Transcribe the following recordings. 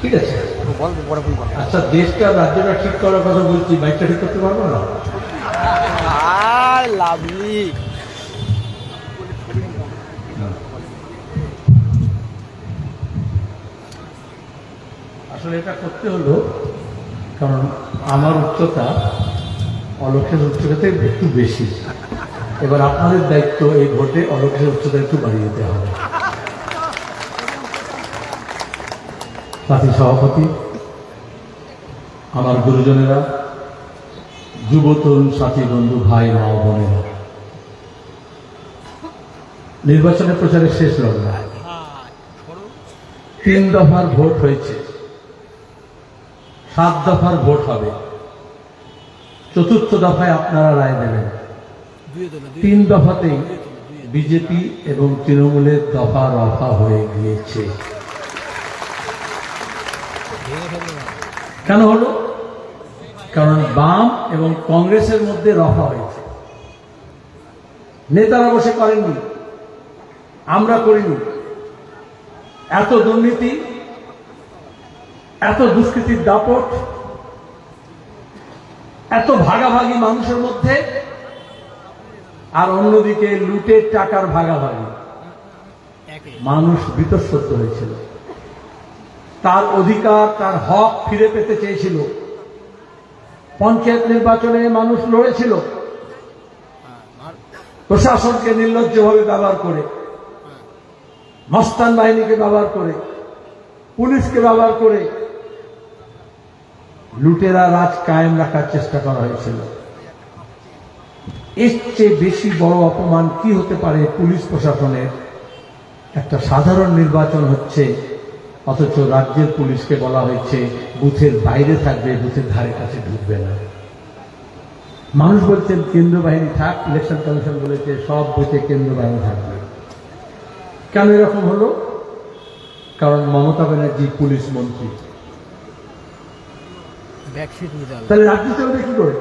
ঠিক আছে। বল বড় ভুল আচ্ছা দেশটা রাজ্যটা ঠিক করার কথা বলছি বাইকটা ঠিক করতে পারব না? লাভলি। আসলে এটা করতে হলো কারণ আমার উচ্চতা অলোকের উচ্চতা থেকে একটু বেশি। এবার আপনাদের দায়িত্ব এই ভোটে অলোকের উচ্চতা একটু বাড়িয়ে দিতে হবে। সাথী সভাপতি, আমার গুরুজনেরা যুব তরুণ সাথী বন্ধু, ভাই, মা, বোনেরা। নির্বাচনের প্রচারের শেষ লগ্ন। তিন দফার ভোট হয়েছে। সাত দফার ভোট হবে। চতুর্থ দফায় আপনারা রায় দেবেন। তিন দফাতেই বিজেপি এবং তৃণমূলের দফা রফা হয়ে গিয়েছে। কেন হলো? কারণ বাম এবং কংগ্রেসের মধ্যে রফা হয়েছে। নেতারা বসে করেননি। আমরা করিনি। এত দুর্নীতি, এত দুষ্কৃতির দাপট, এত ভাগাভাগি মানুষের মধ্যে, আর অন্যদিকে লুটের টাকার ভাগাভাগি। মানুষ বিতঃসত্য হয়েছিল। তার অধিকার, তার হক ফিরে পেতে চেয়েছিল। পঞ্চায়েত নির্বাচনে মানুষ লড়েছিল। প্রশাসনকে নির্লজ্জভাবে ব্যবহার করে। মস্তান বাহিনীকে ব্যবহার করে। পুলিশকে ব্যবহার করে। লুটেরা রাজ কায়েম রাখার চেষ্টা করা হয়েছিল। এর চেয়ে বেশি বড় অপমান কি হতে পারে পুলিশ প্রশাসনের? একটা সাধারণ নির্বাচন হচ্ছে অথচ রাজ্যের পুলিশকে বলা হয়েছে বুথের বাইরে থাকবে বুথের ধারে কাছে ঢুকবে না। মানুষ বলছেন কেন্দ্র বাহিনী থাক ইলেকশন কমিশন বলেছে সব বুথে কেন্দ্র বাহিনী থাকবে। কেন এরকম হলো? কারণ মমতা ব্যানার্জি পুলিশ মন্ত্রী। তাহলে রাজ্য চলবে কি করে?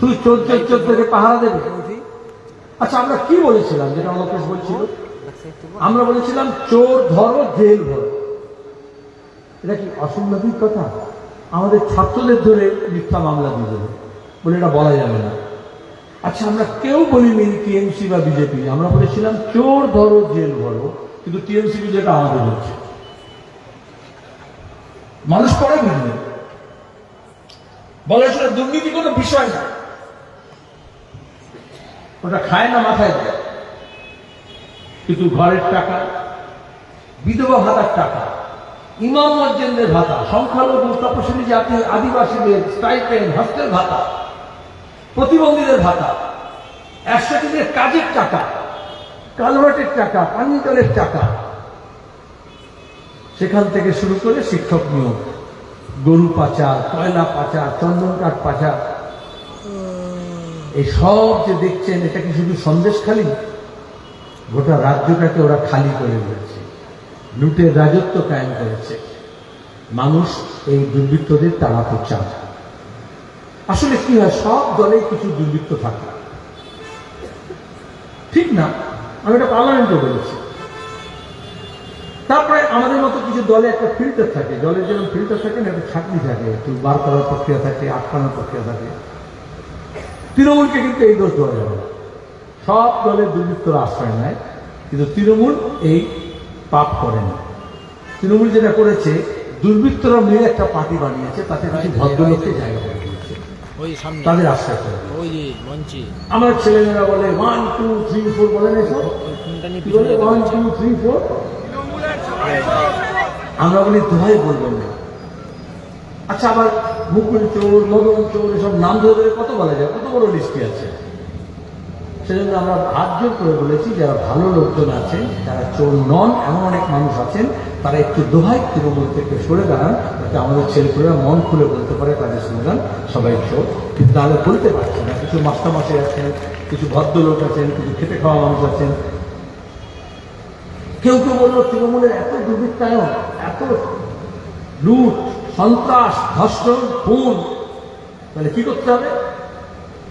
শুধু চোর থেকে পাহারা দেবে? আচ্ছা আমরা কি বলেছিলাম যেটা অলোকেশ বলছিল? আমরা বলেছিলাম, চোর ধরো, জেল ভরো। এটা কি অসম্ভাবিক কথা? আমাদের ছাত্রদের ধরে মিথ্যা মামলা দিয়ে দেবে, বলে এটা বলা যাবে না। আচ্ছা আমরা কেউ বলিনি টিএমসি বা বিজেপি। আমরা বলেছিলাম, চোর ধরো, জেল ভরো। কিন্তু টিএমসি বিজেপি আমাদের হচ্ছে। মানুষ পরে বুঝবে বলে সেটা দুর্নীতি কোনো বিষয় না। ওটা খায় না মাথায় দেয়। কিন্তু ঘরের টাকা, বিধবা ভাতার টাকা, ইমাম মজ্জেনদের ভাতা, সংখ্যালঘু তপশিলি জাতি, আদিবাসীদের স্টাইপেন্ড হস্টেল ভাতা, প্রতিবন্ধীদের ভাতা দিনের কাজের টাকা, কালভার্টের টাকা, পানি জলের টাকা। সেখান থেকে শুরু করে শিক্ষক নিয়োগ, গরু পাচার, কয়লা পাচার, চন্দন কাঠ পাচার। এই সব যে দেখছেন, এটা কি শুধু সন্দেশ খালি? গোটা রাজ্যটাকে ওরা খালি করে দিয়েছে। লুটের রাজত্ব কায়েম করেছে। মানুষ এই দুর্বৃত্তদের তাড়াতে চান আসলে কি হয়, সব দলে কিছু দুর্বৃত্ত থাকে। ঠিক না? আমি এটা পার্লামেন্টে বলেছি। তারপরে আমাদের মতো কিছু দলে একটা ফিল্টার থাকে। দলের যেমন ফিল্টার থাকে না, একটা ছাকনি থাকে, একটু বার করার প্রক্রিয়া থাকে, আটকানোর প্রক্রিয়া থাকে। তৃণমূলকে কিন্তু এই দোষ দেওয়া যাবে না। সব দলে দুর্বৃত্তরা আশ্রয় নেয় কিন্তু তৃণমূল এই পাপ করে না তৃণমূল যেটা করেছে দুর্বৃত্তরা মিলে একটা পার্টি বানিয়েছে তাতে কিছু ভদ্রলোককে জায়গা করে দিয়েছে। ওই সামনে। তাদের আশ্রয় করে আমার ছেলেমেয়েরা বলে ওয়ান টু থ্রি ফোর বলেন বলে? ওয়ান। টু থ্রি ফোর আমরা বলি দোহাই বলবেন না। আচ্ছা আবার মুকুল চোর মদন চোর এসব নাম ধরে ধরে কত বলা যায়? কত বড় লিস্টি আছে? সেজন্য আমরা হাত জোর করে বলেছি, যারা ভালো লোকজন আছেন, যারা চোর নন, এমন অনেক মানুষ আছেন, তারা একটু দোহাই তৃণমূল থেকে সরে দাঁড়ান, যাতে আমাদের ছেলেপুলেরা মন খুলে বলতে পারে তাদের স্লোগান সবাই চোর। কিন্তু তাহলে বলতে পারছে না, কিছু মাস্টারমাসে আছেন, কিছু ভদ্রলোক আছেন, কিছু খেটে খাওয়া মানুষ আছেন। কেউ কেউ বলল, তৃণমূলের এত দুর্বৃত্তায়ন, এত লুট, সন্ত্রাস, ধর্ষণ, খুন, তাহলে কি করতে হবে?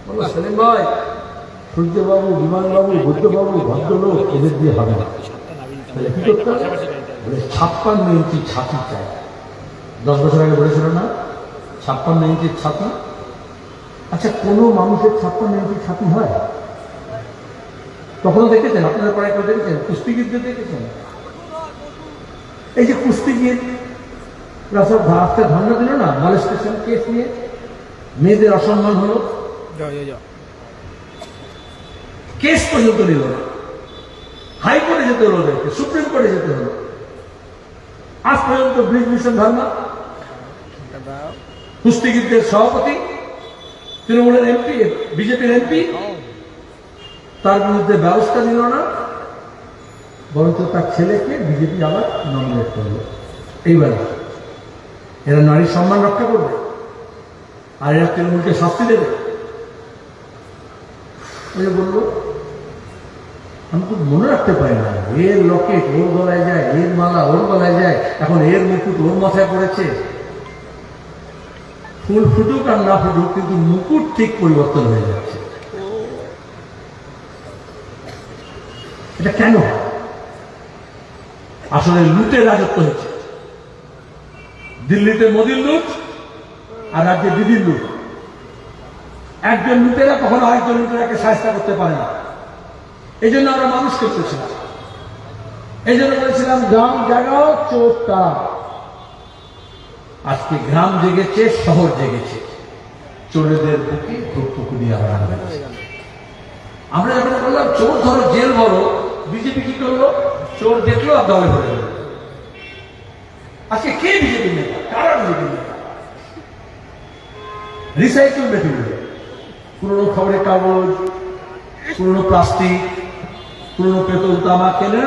বলল, সেলিম ভাই সূর্যবাবু, বিমানবাবু, বুদ্ধবাবু, ভদ্রলোক এদের দিয়ে হবে না। ছাপ্পান্ন ইঞ্চি ছাতি চাই। দশ বছর আগে বলেছিল না? ছাপ্পান্ন ইঞ্চির ছাতি? আচ্ছা কোনো মানুষের ছাপ্পান্ন ইঞ্চি ছাতি হয়? কখনো দেখেছেন? আপনারা পড়ায় কেউ দেখেছেন? কুস্তিগিরদের দেখেছেন? এই যে কুস্তিগির সব আজকে ধর্ণা দিল না? মলেস্টেশন কেস নিয়ে? মেয়েদের অসম্মান হলো? কেস পর্যন্ত নিল না হাইকোর্টে যেতে হলো ওদেরকে, সুপ্রিম কোর্টে যেতে হলো। আজ পর্যন্ত ব্রিজ মিশন ধর্মা কুস্তিগিরদের সভাপতি, তৃণমূলের এমপি, বিজেপির এমপি, তার বিরুদ্ধে ব্যবস্থা নিল না। বরঞ্চ তার ছেলেকে বিজেপি আবার নমিনেট করল। এইবার এরা নারীর সম্মান রক্ষা করবে, আর এরা তৃণমূলকে শাস্তি দেবে। বলল আমি তো মনে রাখতে পারি না। এর লকেট ওর গলায় যায়, এর মালা ওর গলায় যায়, এখন এর মুকুট ওর মাথায় পড়েছে। ফুল ফুটুক আর না ফুটুক, কিন্তু মুকুট ঠিক পরিবর্তন হয়ে যাচ্ছে। এটা কেন? আসলে লুটের রাজত্ব হয়েছে। দিল্লিতে মোদির লুট আর রাজ্যে দিদির লুট। একজন লুটেরা কখনো আরেকজন লুটেরাকে সাহায্য করতে পারে না। এই জন্য আমরা মানুষ করতেছিলাম এই জন্য বলেছিলাম, গ্রাম জাগাও চোরটা আজকে গ্রাম জেগেছে, শহর জেগেছে। চোরেদের বুকে ধূপপুকুরি আমরা লাগাচ্ছি। আমরা যখন বললাম, চোর ধরো, জেল ভরো, বিজেপি কি করল? চোর দেখল আর দলে ভরে গেল। আজকে কে বিজেপি নেতা? কারা বিজেপি নেতা? রিসাইকেল মেটেরিয়াল পুরনো খবরের কাগজ, পুরনো প্লাস্টিক পুরনো পেতল তামা কেনে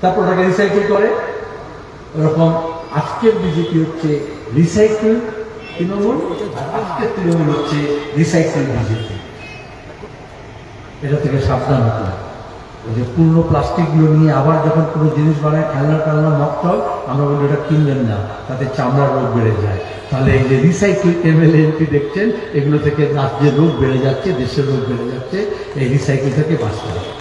তারপর ওটাকে রিসাইকেল করে। ওরকম আজকের বিজেপি হচ্ছে রিসাইকেল তৃণমূল আজকের তৃণমূল হচ্ছে রিসাইকেল বিজেপি এটা থেকে সাবধান হতে হবে। ওই যে পুরনো প্লাস্টিকগুলো নিয়ে আবার যখন কোনো জিনিস বানায়, খেলনা খেলনা মকটল আমরা বলি ওটা কিনবেন না, তাতে চামড়ার রোগ বেড়ে যায়। তাহলে এই যে রিসাইকেল এমপি দেখছেন, এগুলো থেকে রাজ্যের রোগ বেড়ে যাচ্ছে, দেশের রোগ বেড়ে যাচ্ছে, এই রিসাইকেল থেকে বাঁচতে হবে।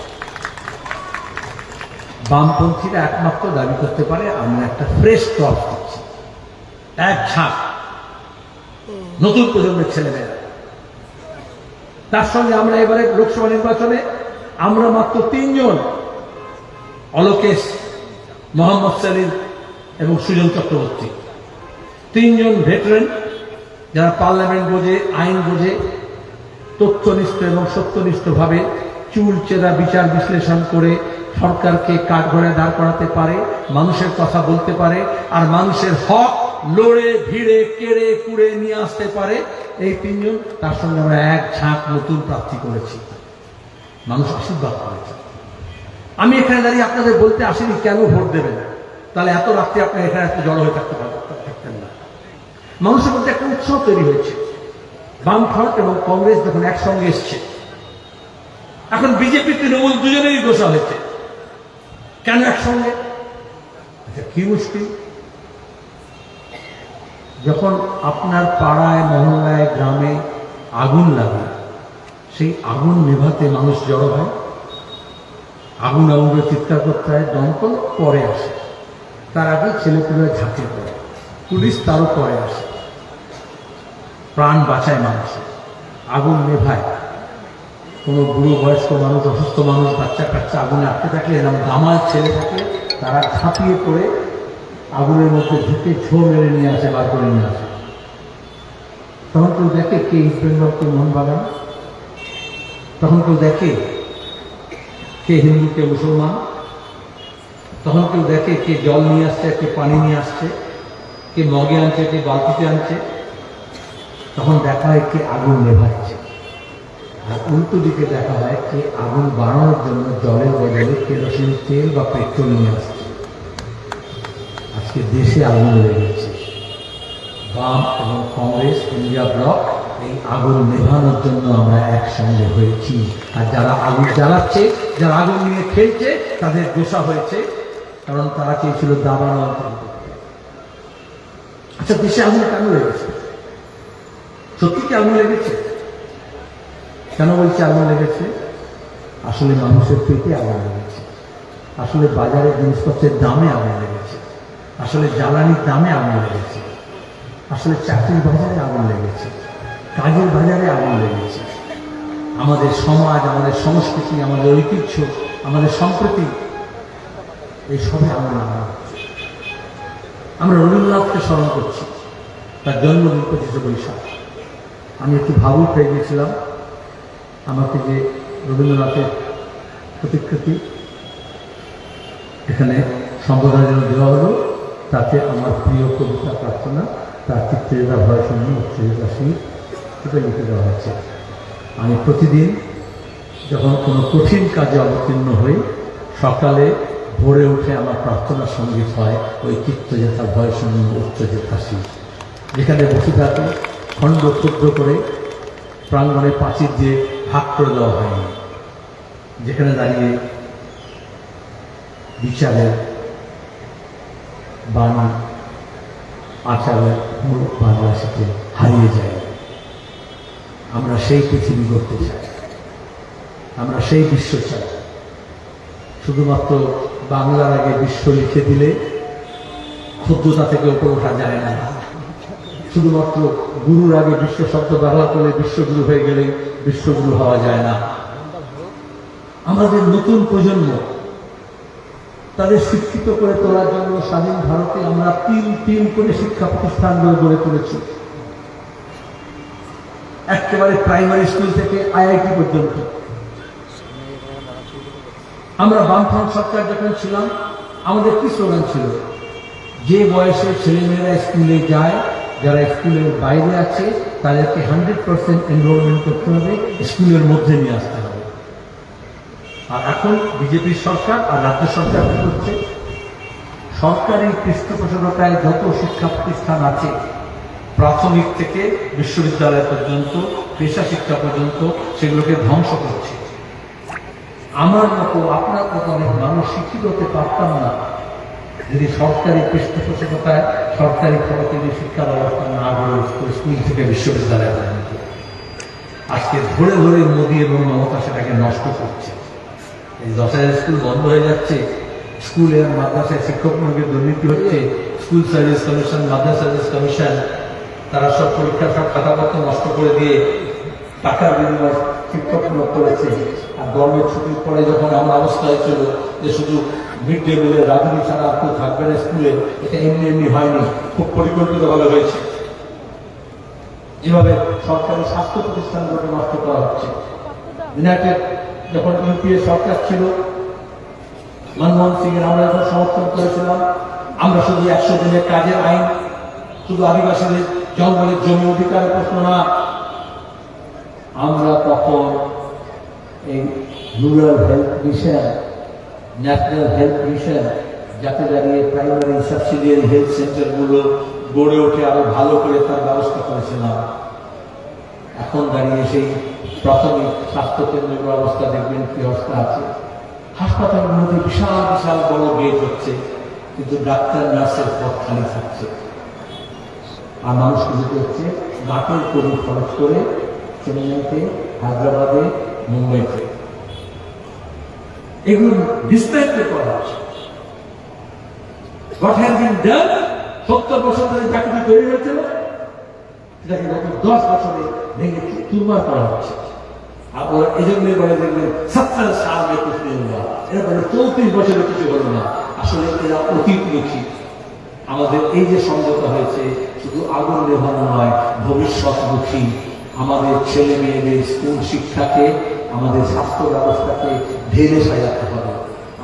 বামপন্থীরা একমাত্র দাবি করতে পারে, আমরা একটা ফ্রেশ ক্রপ দিচ্ছি, এক ঝাঁক, নতুন প্রজন্মের ছেলেমেয়েরা। তার সঙ্গে আমরা এবারে লোকসভা নির্বাচনে আমরা মাত্র তিনজন, অলোকেশ, মোহাম্মদ সালিম এবং সুজন চক্রবর্তী। তিনজন ভেটারেন যারা পার্লামেন্ট বোঝে, আইন বোঝে, তথ্যনিষ্ঠ এবং সত্যনিষ্ঠভাবে চুল, চেরা, বিচার বিশ্লেষণ করে সরকারকে কাঠগড়ে দাঁড় করাতে পারে, মানুষের কথা বলতে পারে, আর মানুষের হক লড়ে, ভিড়ে, কেড়ে, কুড়ে নিয়ে আসতে পারে। এই তিনজন, তার সঙ্গে আমরা এক ঝাঁক নতুন প্রার্থী করেছি। মানুষ আশীর্বাদ করেছে আমি এখানে দাঁড়িয়ে আপনাদের বলতে আসিনি কেন ভোট দেবেন তাহলে এত রাত্রে আপনি এখানে এত জড়ো হয়ে থাকতে থাকতেন না। মানুষের মধ্যে একটা উৎসাহ তৈরি হয়েছে। বামফ্রন্ট এবং কংগ্রেস যখন একসঙ্গে এসছে, এখন বিজেপি, তৃণমূল দুজনেরই দোষা হয়েছে। কেন একসঙ্গে? আচ্ছা কি মুশকিল? যখন আপনার পাড়ায়, মহল্লায়, গ্রামে আগুন লাগে সেই আগুন নেভাতে মানুষ জড়ো হয়। আগুন আগুন করে চিৎকার করতে হয়, দমকল পরে আসে। তার আগে ছেলেপুলে ঝাঁকে পড়ে। পুলিশ তারও পরে আসে। প্রাণ বাঁচায় মানুষ। আগুন নেভায়। কোনো বুড়ো বয়স্ক মানুষ, অসুস্থ মানুষ, বাচ্চা কাচ্চা আগুনে আটকে থাকলে, এরকম দামাল ছেলে থাকে, তারা ঝাঁপিয়ে পড়ে, আগুনের মধ্যে ঢুকে ছো মেরে নিয়ে আসে, বার করে নিয়ে আসে। তখন কেউ দেখে কে ইস্ট বেঙ্গল কে মোহনবাগান তখন কেউ দেখে কে হিন্দু, কে মুসলমান? তখন কেউ দেখে কে জল নিয়ে আসছে, কে পানি নিয়ে আসছে, কে মগে আনছে, কে বালতিতে আনছে। তখন দেখা হয় কে আগুন নেভাচ্ছে। আর উল্টো দিকে দেখা হয় কে আগুন বাড়ানোর জন্য জলের বদলে কেরোসিন তেল বা পেট্রোল নিয়ে আসছে। আজকে দেশে আগুন লেগেছে। বাম এবং কংগ্রেস, ইন্ডিয়া ব্লক এই আগুন নেভানোর জন্য আমরা একসঙ্গে হয়েছি। আর যারা আগুন জ্বালাচ্ছে, যারা আগুন নিয়ে খেলছে, তাদের দোষা হয়েছে, কারণ তারা চেয়েছিল দাবানো আচ্ছা দেশে আগুন কেন লেগেছে? সত্যি কি আগুন লেগেছে? কেন বলছি আগুন লেগেছে? আসলে মানুষের পেটে আগুন লেগেছে। আসলে বাজারে জিনিসপত্রের দামে আগুন লেগেছে। আসলে জ্বালানির দামে আগুন লেগেছে। আসলে চাকরির বাজারে আগুন লেগেছে। কাজের বাজারে আগুন লেগেছে আমাদের সমাজ, আমাদের সংস্কৃতি, আমাদের ঐতিহ্য, আমাদের সম্প্রতি, এই সবে আগুন লাগা আমরা রবীন্দ্রনাথকে স্মরণ করছি, তার জন্মদিন পঁচিশে বৈশাখ। আমি একটু ভাবুক হয়ে গিয়েছিলাম আমাকে যে রবীন্দ্রনাথের প্রতিকৃতি এখানে সম্বোধনের জন্য দেওয়া হলো, তাতে আমার প্রিয় কবিতা প্রার্থনা, তার চিত্রেতা ভয় শূন্য উচ্চেতা এটা লিখে দেওয়া হয়েছে আমি প্রতিদিন যখন কোনো কঠিন কাজে অবতীর্ণ হই, সকালে ভোরে উঠে আমার প্রার্থনা সংগীত হয়, ওই চিত্তজেতা ভয় শূন্য শীত যেখানে বসে থাকে, খণ্ড ক্ষুদ্র করে প্রাঙ্গণে পাঁচির দিয়ে ভাগ করে দেওয়া হয়নি। যেখানে দাঁড়িয়ে বিচারের বাণী, আচারের মূল বাংলাদেশে হারিয়ে যায়। সেই পৃথিবী করতে চাই। আমরা সেই বিশ্ব চাই। শুধুমাত্র বাংলার আগে বিশ্ব লিখে দিলে ক্ষুদ্রতা থেকে উপরে ওঠা যায় না। শুধুমাত্র গুরুর আগে বিশ্ব শব্দ ব্যবহার করলে বিশ্বগুরু হয়ে গেলে বিশ্বগুরু হওয়া যায় না। আমাদের নতুন প্রজন্ম তাদের শিক্ষিত করে তোলার জন্য স্বাধীন ভারতে আমরা তিন তিন করে শিক্ষা প্রতিষ্ঠানগুলো গড়ে তুলেছি। একেবারে প্রাইমারি স্কুল থেকে আইআইটি পর্যন্ত। আমরা বামফ্রন্ট সরকার যখন ছিলাম, আমাদের কি স্লোগান ছিল? যে বয়সে ছেলেমেয়েরা স্কুলে যায়, যারা স্কুলের বাইরে আছে, তাদেরকে হান্ড্রেড পার্সেন্ট এনরোলমেন্ট করতে হবে, স্কুলের মধ্যে নিয়ে আসতে হবে। আর এখন বিজেপির সরকার আর রাজ্য সরকার কি করছে? সরকারি পৃষ্ঠপোষকতায় যত শিক্ষা প্রতিষ্ঠান আছে প্রাথমিক থেকে বিশ্ববিদ্যালয় পর্যন্ত, পেশা শিক্ষা পর্যন্ত সেগুলোকে ধ্বংস করছে। আমার মতো, আপনার মতো অনেক মানুষ শিক্ষিত হতে পারতাম না। যদি সরকারি পৃষ্ঠপোষকতায়, সরকারি খবরকে শিক্ষা ব্যবস্থা না গড়ে স্কুল থেকে বিশ্ববিদ্যালয় পর্যন্ত। আজকে ধরে ধরে মোদী এবং মমতা সেটাকে নষ্ট করছে। এই দশ হাজার স্কুল বন্ধ হয়ে যাচ্ছে, স্কুলের মাদ্রাসায় শিক্ষক নিয়োগের দুর্নীতি হচ্ছে, স্কুল সার্ভিস কমিশন, মাদ্রাসা সার্ভিস কমিশন তারা সব পরীক্ষার সব খাতাপত্র নষ্ট করে দিয়ে টাকার বিনিময়ে শিক্ষক নিয়োগ করেছে। আর গরমের ছুটির পরে যখন আমার অবস্থা হয়েছিল যে শুধু মিড ডে মিলের রাজনীতি ছাড়া আর কেউ থাকবে না স্কুলে, এটা এমনি এমনি হয়নি। খুব পরিকল্পিতভাবে হয়েছে। যেভাবে সরকারি স্বাস্থ্য প্রতিষ্ঠানগুলোকে নষ্ট করা হচ্ছে। ইউনাইটেড যখন ইউপিএ সরকার ছিল, মনমোহন সিং এর আমরা যখন সমর্থন করেছিলাম, আমরা শুধু একশো দিনের কাজের আইন, শুধু আদিবাসীদের জঙ্গলের জমি অধিকারের প্রশ্ন না। আমরা তখন এই rural health mission national health mission যাতে দাঁড়িয়ে প্রাইমারি সাবসিডিয়ারি হেলথ সেন্টারগুলো গড়ে ওঠে, আরও ভালো করে তার ব্যবস্থা করেছিলাম। এখন দাঁড়িয়ে সেই প্রাথমিক স্বাস্থ্য কেন্দ্রগুলোর অবস্থা দেখবেন কি অবস্থা আছে। হাসপাতালগুলোতে বিশাল বিশাল বড় বেড হচ্ছে, কিন্তু ডাক্তার, নার্সের পথ খালি থাকছে। আর মানুষ কিন্তু করছে বাটের কোটি খরচ করে, চেন্নাইতে, হায়দ্রাবাদে, মুম্বাইতে। এগুলো ডিসপ্লেতে করা আছে। What has been done? সত্তর বছর ধরে চাকরি তৈরি হয়েছিল। সেটাকে গত দশ বছরে ভেঙে চুরমার করা হচ্ছে। আর ওরা এই জন্যই বলে দেখবেন সত্তর সাল কুছ বলে চৌত্রিশ বছরে কিছু হলো না। আসলে এরা অতীতমুখী আমাদের এই যে সমঝোতা হয়েছে, শুধু আগুন নেভানো নয় ভবিষ্যৎমুখী আমাদের ছেলে মেয়েদের স্কুল শিক্ষাকে, আমাদের স্বাস্থ্য ব্যবস্থাকে ঢেলে সাজাতে হবে।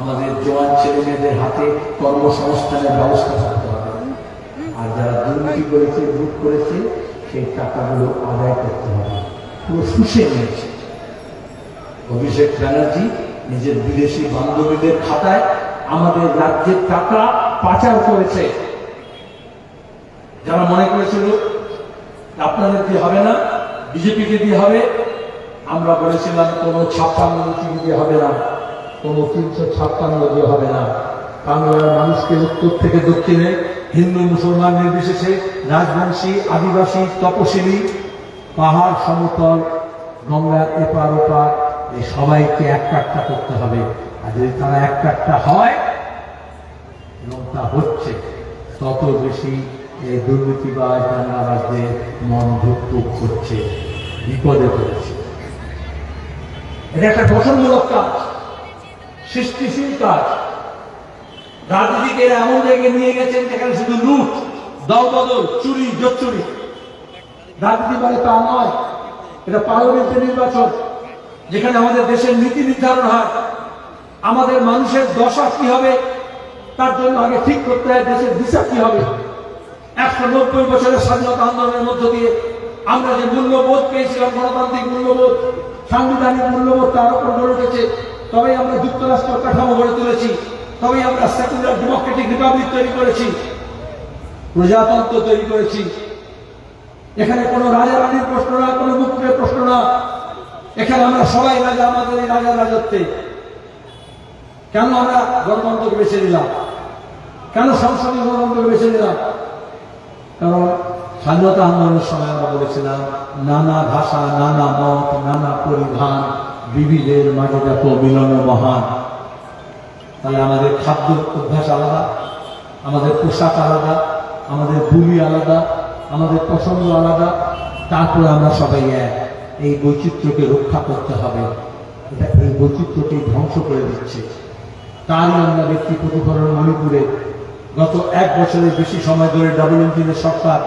আমাদের জোয়ান ছেলে মেয়েদের হাতে কর্মসংস্থানের ব্যবস্থা থাকতে হবে। আর যারা দুর্নীতি করেছে, লুট করেছে, সেই টাকাগুলো আদায় করতে হবে। পুরো শুষে নিয়েছে। অভিষেক ব্যানার্জি নিজের বিদেশি বান্ধবীদের খাতায় আমাদের রাজ্যের টাকা পাচার করেছে। যারা মনে করেছিল আপনাদের দিয়ে হবে না, বিজেপিকে দিয়ে হবে, আমরা বলেছিলাম, কোনো ছাপ্পান্ন দিয়ে হবে না, কোনো তিনশো ছাপ্পান্ন দিয়ে হবে না। বাংলার মানুষকে উত্তর থেকে দক্ষিণে হিন্দু, মুসলমান, নির্বিশেষে রাজবংশী, আদিবাসী, তপশিলি, পাহাড়, সমতল, গঙ্গার এপার ওপার, এই সবাইকে এক কাট্টা করতে হবে। আর যদি তারা একটা একটা হয়, এবং তা হচ্ছে, তত বেশি এই দুর্নীতিবাজ দাঙ্গাবাজদের মন করছে, বিপদে পড়েছে। এটা একটা গঠনমূলক কাজ, সৃষ্টিশীল কাজ। রাজনীতিকে এমন জায়গায় নিয়ে গেছেন যেখানে শুধু লুট দল বদল চুরি, জোচ্চুরি। রাজনীতি মানে তা নয়, এটা পার্লামেন্টের নির্বাচন, যেখানে আমাদের দেশের নীতি নির্ধারণ হয়। আমাদের মানুষের দশা কি হবে, তার জন্য আগে ঠিক করতে হয়, দেশের দিশা কি হবে। একশো নব্বই বছরের স্বাধীনতা আন্দোলনের মধ্য দিয়ে আমরা যে মূল্যবোধ পেয়েছিলাম গণতান্ত্রিক মূল্যবোধ, সাংবিধানিক মূল্যবোধ তার উপর গড়ে উঠেছে, তবেই আমরা যুক্তরাষ্ট্র কাঠামো গড়ে তুলেছি, তবেই আমরা সেকুলার ডেমোক্রেটিক রিপাবলিক তৈরি করেছি, প্রজাতন্ত্র তৈরি করেছি। এখানে কোনো রাজা রানীর প্রশ্ন না, কোনো মুক্তির প্রশ্ন না। এখানে আমরা সবাই রাজা, আমাদের রাজা রাজত্বে। কেন আমরা গণতন্ত্রকে বেছে নিলাম? কেন সংসদীয় গণতন্ত্রকে বেছে নিলাম? কারণ স্বাধীনতা আন্দোলনের সময় আমরা বলেছিলাম, নানা ভাষা, নানা মত, নানা পরিধান বিবিধের মাঝে দেখো মিলন মহান। তাহলে আমাদের খাদ্য অভ্যাস আলাদা, আমাদের পোশাক আলাদা, আমাদের বুলি আলাদা, আমাদের পছন্দ আলাদা, তারপরে আমরা সবাই এক। এই বৈচিত্র্যকে রক্ষা করতে হবে। এটা এই বৈচিত্র্যকে ধ্বংস করে দিচ্ছে। তারই আমরা ব্যক্তি প্রতিফলন মণিপুরে গত এক বছরের বেশি সময় ধরে ডাবল ইঞ্জিনের সরকার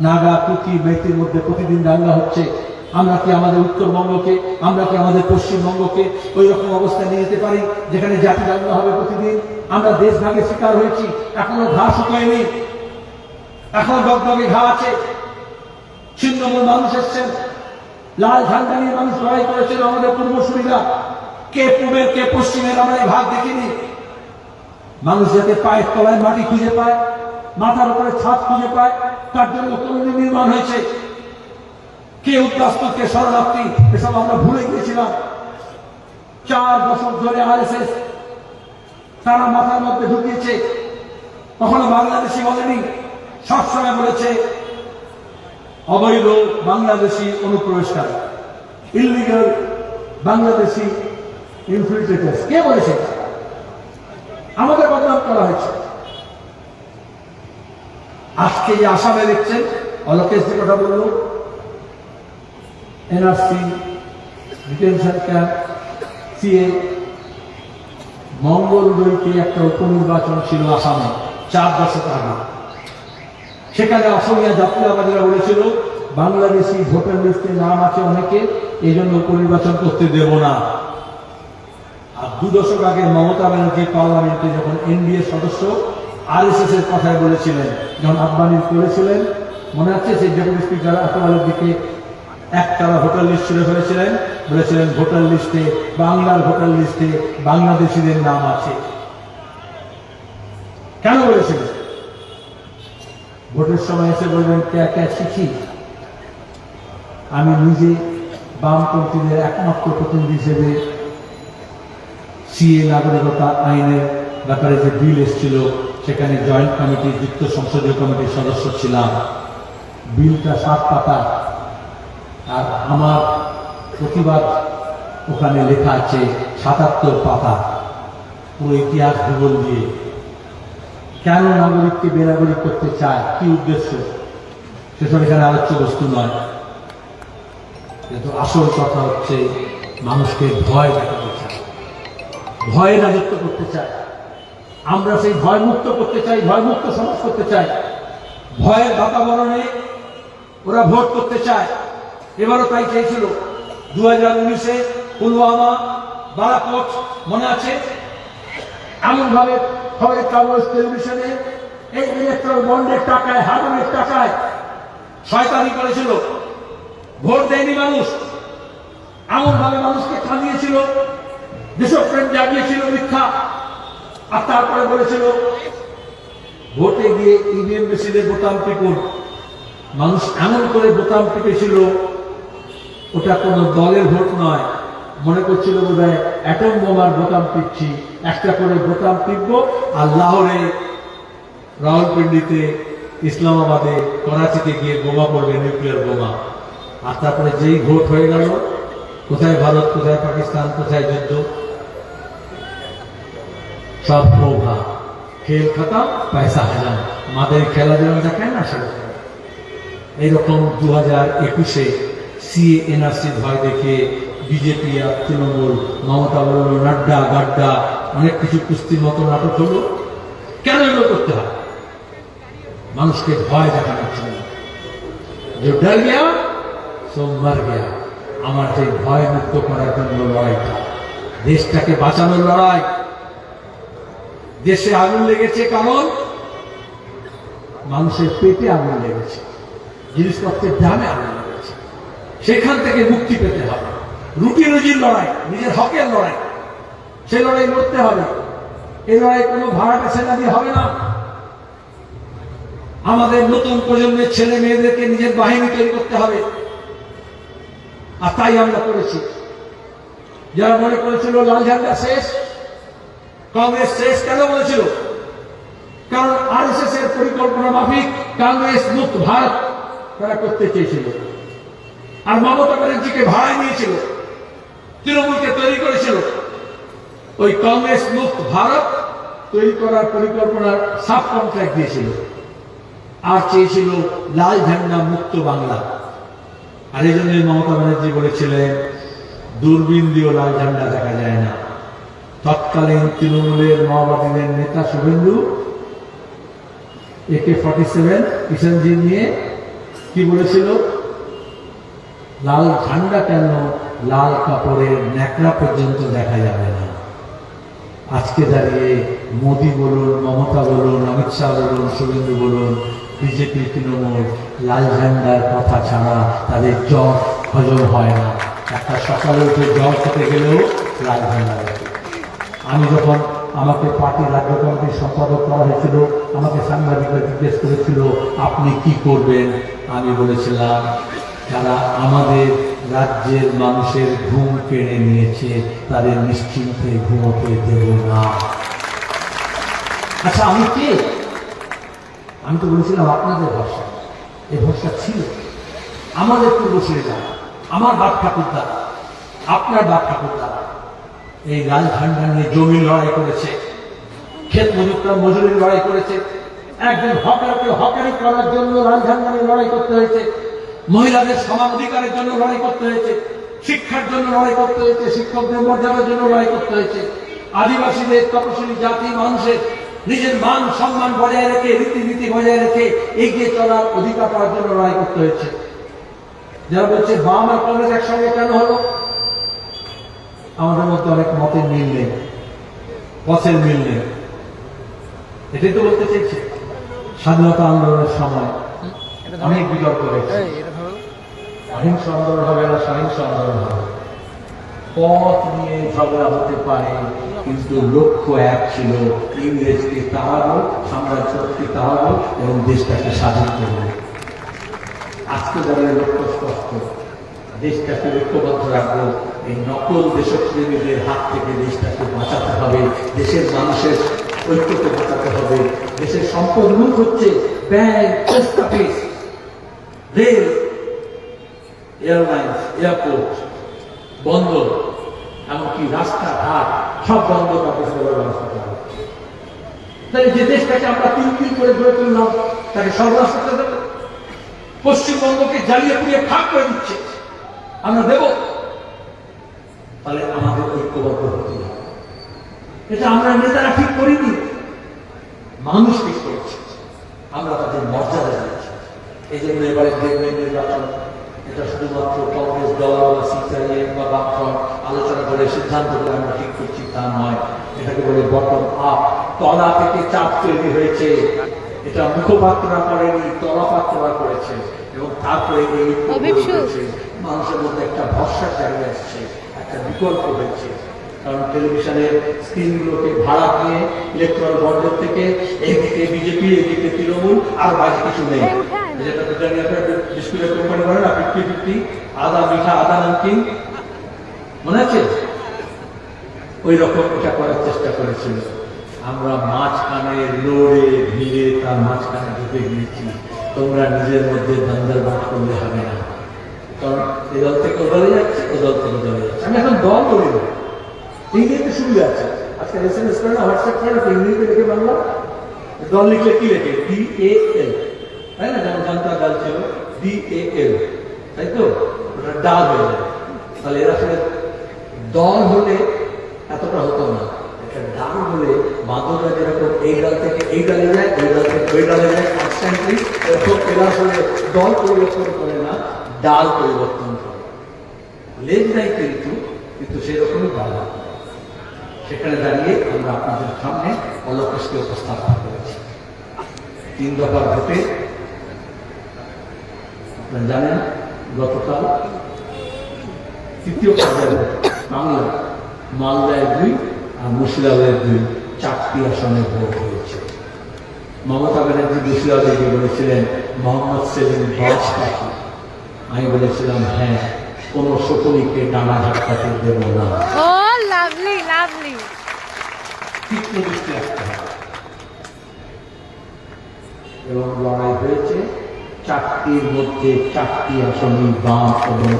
নাগা কুকি মেয়েতির মধ্যে প্রতিদিন দাঙ্গা হচ্ছে। আমরা কি আমাদের উত্তরবঙ্গকে, আমরা কি আমাদের পশ্চিমবঙ্গকে ওই রকম অবস্থায় নিয়ে যেতে পারি, যেখানে জাতি দাঙ্গা হবে প্রতিদিন? আমরা দেশ ভাগের শিকার হয়েছি, এখনও ঘা শুকায়নি। এখন দগদগে ঘা আছে। ছিন্নমূল মানুষ এসছেন। লাল ঝান্ডা নিয়ে মানুষ লড়াই করেছিল আমাদের পূর্বসূরীরা। কে পূর্বের, কে পশ্চিমের, আমরা এই ভাগ দেখিনি। মানুষ যাতে পায়ের তলায় মাটি খুঁজে পায়, মাথার উপরে ছাদ খুঁজে পায়, তার জন্য কলোনি নির্মাণ হয়েছে। কে উদ্বাস্ত, কে শরণার্থী, এসব আমরা ভুলে গিয়েছিলাম। চার বছর ধরে আরএসএস তারা মাথার মধ্যে ঢুকিয়েছে। কখনো বাংলাদেশি বলেনি, সবসময় বলেছে, অবৈধ বাংলাদেশি অনুপ্রবেশকারী ইলিগাল বাংলাদেশি ইনফিল্ট্রেটার্স কে বলেছে? আমাদের বদনাম করা হয়েছে। আজকে যে আসামে দেখছেন অলোকেশ যে কথা বলল, NRC detention camp CA, Mangaldoi একটা উপনির্বাচন ছিল আসামে, চার দশক আগে। সেখানে অসমীয়া জাতীয়বাদীরা বলেছিল, বাংলাদেশি ভোটার লিস্টে নাম আছে অনেকে এই জন্য উপনির্বাচন করতে দেব না। দু দশক আগে মমতা ব্যানার্জি পার্লামেন্টে যখন এনডিএ সদস্য আরএসএস এর কথায় বলেছিলেন, যখন আফগানি করেছিলেন, মনে আছে সেই ডেপুটি স্পিকার আতওয়ালের দিকে একতারা ভোটার লিস্ট ছেড়ে ফেলেছিলেন বলেছিলেন ভোটার লিস্টে বাংলার ভোটার লিস্টে বাংলাদেশিদের নাম আছে। কেন বলেছিলেন? ভোটের সময় এসে বলবেন ক্যা ক্যা শিখি আমি নিজে বামপন্থীদের একমাত্র প্রতিনিধি হিসেবে সিএ নাগরিকতা আইনের ব্যাপারে যে বিল এসেছিল, সেখানে জয়েন্ট কমিটি যুক্ত সংসদীয় কমিটির সদস্য ছিলাম। বিলটা সাত পাতা। আর আমার প্রতিবাদ ওখানে লেখা আছে সাতাত্তর পাতা। পুরো ইতিহাস ভূগোল দিয়ে। কেন নাগরিককে বেনাগরিক করতে চায়? কি উদ্দেশ্য? সেসব এখানে আলোচ্য বস্তু নয়। কিন্তু আসল কথা হচ্ছে, মানুষকে ভয় চায় ভয়ে রাজত্ব করতে চায়। আমরা সেই ভয় মুক্ত করতে চাই ভয় মুক্ত সমাজ করতে চাই। ভয়ের বাতাবরণে ওরা ভোট করতে চায়। এবারও তাই চেয়েছিল দু হাজার উনিশে পুলওয়ামা বালাকোট মনে আছে? এমন ভাবে খবরের কাগজ, টেলিভিশনে এই ইলেকট্রল বন্ডের টাকায় হাজারের টাকায় শয়তানি করেছিল। ভোট দেয়নি মানুষ। এমন ভাবে মানুষকে খানিয়েছিল দেশপ্রেম জাগিয়েছিল মিথ্যা, আর তারপরে বলেছিল, ভোটে গিয়ে ইভিএম মেশিনে বোতাম টিপুন। মানুষ এমন করে বোতাম টিপেছিল, ওটা কোনো দলের ভোট নয়। মনে করছিল বোধ হয় অ্যাটম বোমার বোতাম টিপছি, একটা করে বোতাম টিপবো, আর লাহোরে রাওয়ালপিন্ডিতে, ইসলামাবাদে করাচিতে গিয়ে বোমা পড়বে, নিউক্লিয়ার বোমা। আর তারপরে যেই ভোট হয়ে গেল, কোথায় ভারত, কোথায় পাকিস্তান, কোথায় যুদ্ধ? সব প্রভা। খেল খতম পয়সা হাজার আমাদের খেলাধুলা দেখায় না সেরকম এইরকম দু হাজার একুশে সিএ এনআরসি ভয় দেখে বিজেপি আর তৃণমূল, মমতা বলল নাড্ডা, গাড্ডা, অনেক কিছু কুস্তির মতো নাটক হলো। কেন এগুলো করতে হয়? মানুষকে ভয় দেখানোর জন্য। যে ডর গিয়া, সো মার গিয়া। আমার সেই ভয় মুক্ত করার জন্য লড়াইটা। দেশটাকে বাঁচানোর লড়াই। দেশে আগুন লেগেছে কারণ? মানুষের পেটে আগুন লেগেছে। জিনিসপত্রের দামে আগুন লেগেছে। সেখান থেকে মুক্তি পেতে হবে। রুটি রুজির লড়াই, নিজের হকের লড়াই। সে লড়াই লড়তে হবে। এই লড়াই কোনো ভাড়াটা দিয়ে হবে না। আমাদের নতুন প্রজন্মের ছেলে মেয়েদেরকে নিজের বাহিনী তৈরি করতে হবে। আর তাই আমরা করেছি। যারা মনে করেছিল লাল ঝান্ডা শেষ কংগ্রেস শেষ কেন বলেছিল? কারণ আর এস এস এর পরিকল্পনা মাফিক, কংগ্রেস মুক্ত ভারত তারা করতে চেয়েছিল। আর মমতা ব্যানার্জিকে ভাড়ায় নিয়েছিল, তৃণমূলকে তৈরি করেছিল। ওই কংগ্রেস মুক্ত ভারত তৈরি করার পরিকল্পনার সাব কন্ট্রাক্ট দিয়েছিল। আর চেয়েছিল লাল ঝান্ডা মুক্ত বাংলা। আর এই জন্যই মমতা ব্যানার্জি বলেছিলেন, দূরবীন দিয়েও লাল ঝান্ডা দেখা যায় না। তৎকালীন তৃণমূলের মাওবাদীদের নেতা শুভেন্দু, একে ফর্টি সেভেন কিষানজি নিয়ে কি বলেছিল? লাল ঝান্ডা কেন লাল কাপড়ের ন্যাকড়া পর্যন্ত দেখা যাবে না? আজকে দাঁড়িয়ে মোদি বলুন, মমতা বলুন, অমিত শাহ বলুন, শুভেন্দু বলুন, বিজেপি, তৃণমূল লাল ঝান্ডার কথা ছাড়া তাদের জ্বর হজম হয় না। একটা সকালে উঠে জল খেতে গেলেও লাল ঝান্ডা আমি যখন আমাকে পার্টির রাজ্য কমিটির সম্পাদক করা হয়েছিল, আমাকে সাংবাদিকরা জিজ্ঞেস করেছিল, আপনি কি করবেন? আমি বলেছিলাম, যারা আমাদের রাজ্যের মানুষের ঘুম কেড়ে নিয়েছে, তাদের নিশ্চিন্তে ঘুমোতে দেব না। আচ্ছা আমি কে? আমি তো বলেছিলাম আপনাদের ভরসা এই ভরসা ছিল। আমাদের পূর্বসূরীরা আমার বাপ ঠাকুর দ্বারা আপনার বাপ ঠাকুর দ্বারা এই লাল ঝান্ডা নিয়ে জমি লড়াই করেছে, ক্ষেত মজুররা মজুরির লড়াই করেছে, একজন হকারকে হকারি করার জন্য লাল ঝান্ডা নিয়ে লড়াই করতে হয়েছে, মহিলাদের সমান অধিকারের জন্য লড়াই করতে হয়েছে, শিক্ষার জন্য লড়াই করতে হয়েছে, শিক্ষকদের মর্যাদার জন্য লড়াই করতে হয়েছে, আদিবাসীদের তপশিলি জাতি মানুষের নিজের মান সম্মান বজায় রেখে, রীতিনীতি বজায় রেখে এগিয়ে চলার অধিকার পাওয়ার জন্য লড়াই করতে হয়েছে। যারা বলছে বাম আর কংগ্রেস একসঙ্গে কেন হলো? আমাদের মধ্যে অনেক মতের মিল নেই পথের মিল নেই। এটাই তো বলতে চাইছি স্বাধীনতা আন্দোলনের সময় অনেক বিতর্ক হয়েছে। অহিংস আন্দোলন হবে না সহিংস আন্দোলন হবে। পথ নিয়ে ঝগড়া হতে পারে কিন্তু লক্ষ্য এক ছিল ইংরেজকে তাহার তাড়াবো সাম্রাজ্যকে তাড়াবো এবং দেশটাকে স্বাধীন করব। আজকে যাদের লক্ষ্য স্পষ্ট দেশটাকে ঐক্যবদ্ধ রাখব এই নকল দেশপ্রেমীদের হাত থেকে দেশটাকে বাঁচাতে হবে, দেশের মানুষের ঐক্যকে বাঁচাতে হবে, দেশের সম্পদ লুট হচ্ছে bank, post office, rail, airlines, airport, বন্দর, এমনকি রাস্তাঘাট, সব বন্ধ তাই যে দেশটাকে আমরা তিন তিন করে গড়ে তুললাম, তাকে সর্বনাশ করতে দেবে পশ্চিমবঙ্গকে জ্বালিয়ে পুড়িয়ে ফাঁক করে দিচ্ছে। আমরা দেব তাহলে আমাদের ঐক্যবদ্ধ হতে হবে। এটা আমরা নেতারা ঠিক করিনি। মানুষ ঠিক করেছে। আমরা তাদের মর্যাদা দিয়েছি। এই জন্য এবারে দেখবেন নির্বাচন এটা শুধুমাত্র কংগ্রেস দল বা সিপিআইএম বা বামফ্রন্ট আলোচনা করে সিদ্ধান্ত করে আমরা ঠিক করছি তা নয়। এটাকে বলে বটম আপ তলা থেকে চাপ তৈরি হয়েছে। এটা মুখপাত্ররা করেনি তলাপাত্ররা করেছে। এবং তারপরে এই। মানুষের মধ্যে একটা ভরসা জায়গা আসছে একটা বিকল্প হয়েছে। কারণ টেলিভিশনের স্ক্রিনগুলোকে ভাড়া দিয়ে ইলেকট্রাল বন্ডের থেকে এইদিকে বিজেপি এইদিকে তৃণমূল, আর বাকি কিছু নেই। যেটা বিস্কুটের কোম্পানি না ফিফটি ফিফটি আদা, মিঠা, আদা, নামকিন? মনে আছে? ওই রকম এটা করার চেষ্টা করেছিল। আমরা মাঝখানে লড়ে ভিড়ে তার মাঝখানে ঢুকে গিয়েছি। তোমরা নিজের মধ্যে দ্বন্দ্বের বাদ করলে হবে না। কারণ এ দল থেকে ও দলে যাচ্ছে ও দল থেকে ও দলে যাচ্ছে আমি এখন দল করি না এই নিয়ে তো সুবিধা আছে। আজকে এস এম এস করে না হোয়াটসঅ্যাপ করে না ইংরেজিতে লিখে বাংলা। দল লিখলে কি লেখে? ডি এ এল তাই না? যেমন জনতা দল ছিল ডি এ এল তাই তো? ওটা ডাল হয়ে যায়। তাহলে এরা আসলে দল হলে এতটা হতো না। একটা ডাল হলে বাদলরা যেরকম এই ডাল থেকে এই ডালে যায় ওই ডাল থেকে ওই ডালে যায় কনস্ট্যান্টলি এরকম এরা আসলে দল পরিবর্তন করে না, ডাল পরিবর্তন করে। লেজ নাই কিন্তু কিন্তু সেরকমই হয়। সেখানে দাঁড়িয়ে আমরা আপনাদের সামনে অলকেশকে উপস্থাপন করেছি। তিন দফা ভোটে, আপনারা জানেন, গতকাল তৃতীয় পর্যায়ে বাংলা, মালদায় দুই আর মুর্শিদাবাদের দুই, চারটি আসনে ভোট হয়েছে। মমতা ব্যানার্জি মুর্শিদাবাদে বলেছিলেন, মোহাম্মদ সেলিম বাজ পাখি আমি বলেছিলাম হ্যাঁ। কোনো শকুনিকে ডানা ঝাপটাতে দেব না. তীক্ষ্ণ দৃষ্টি রাখতে হবে। এবং লড়াই হয়েছে। চারটির মধ্যে চারটি আসনই বাম এবং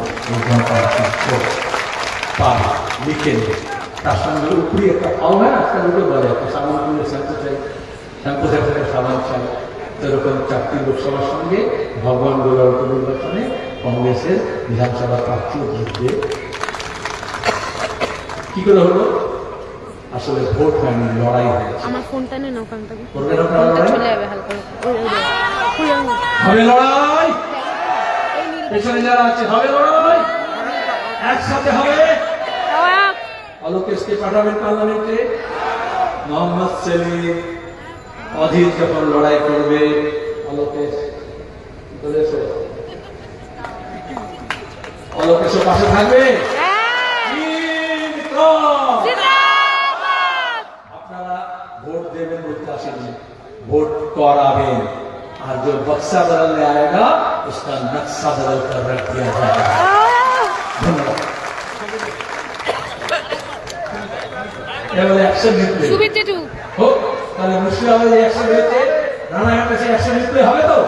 গণতান্ত্রিক লিখে নেই তার সঙ্গে উপরি একটা পাও হয় আজকাল ওটা বলে। একটা সাবান কিনে শ্যাম্পু চাই শ্যাম্পু থেকে সাবান চাই। এরকম চারটি লোকসভার সঙ্গে ভগবান গোলার উপনির্বাচনে কংগ্রেসের বিধানসভা প্রার্থীও জিতবে। কি করে হলো? আসলে ভোট হয়নি লড়াই হয়েছে। আমার ফোনটা নেন চলে যাবে হালকা। হবে লড়াই? পেছনে যারা আছে হবে লড়াই? একসাথে হবে? বাবা, আলোকেশকে পাঠাবেন পার্লামেন্টে। মোহাম্মদ সেলিম অধীর যখন লড়াই করবে আলোকেশ চলে অলোকেশের পাশে থাকবে? আপনারা ভোট দেবেন প্রত্যাশী ভোট করাবেন। আর যে বক্সা বদলনে আয়েগা उसका नक्शा बदल कर रख दिया जाएगा এবারে হোক তাহলে মুর্শিদাবাদে অ্যাকশন নিতে রানাঘাটে অ্যাকশন নিতে হবে তো?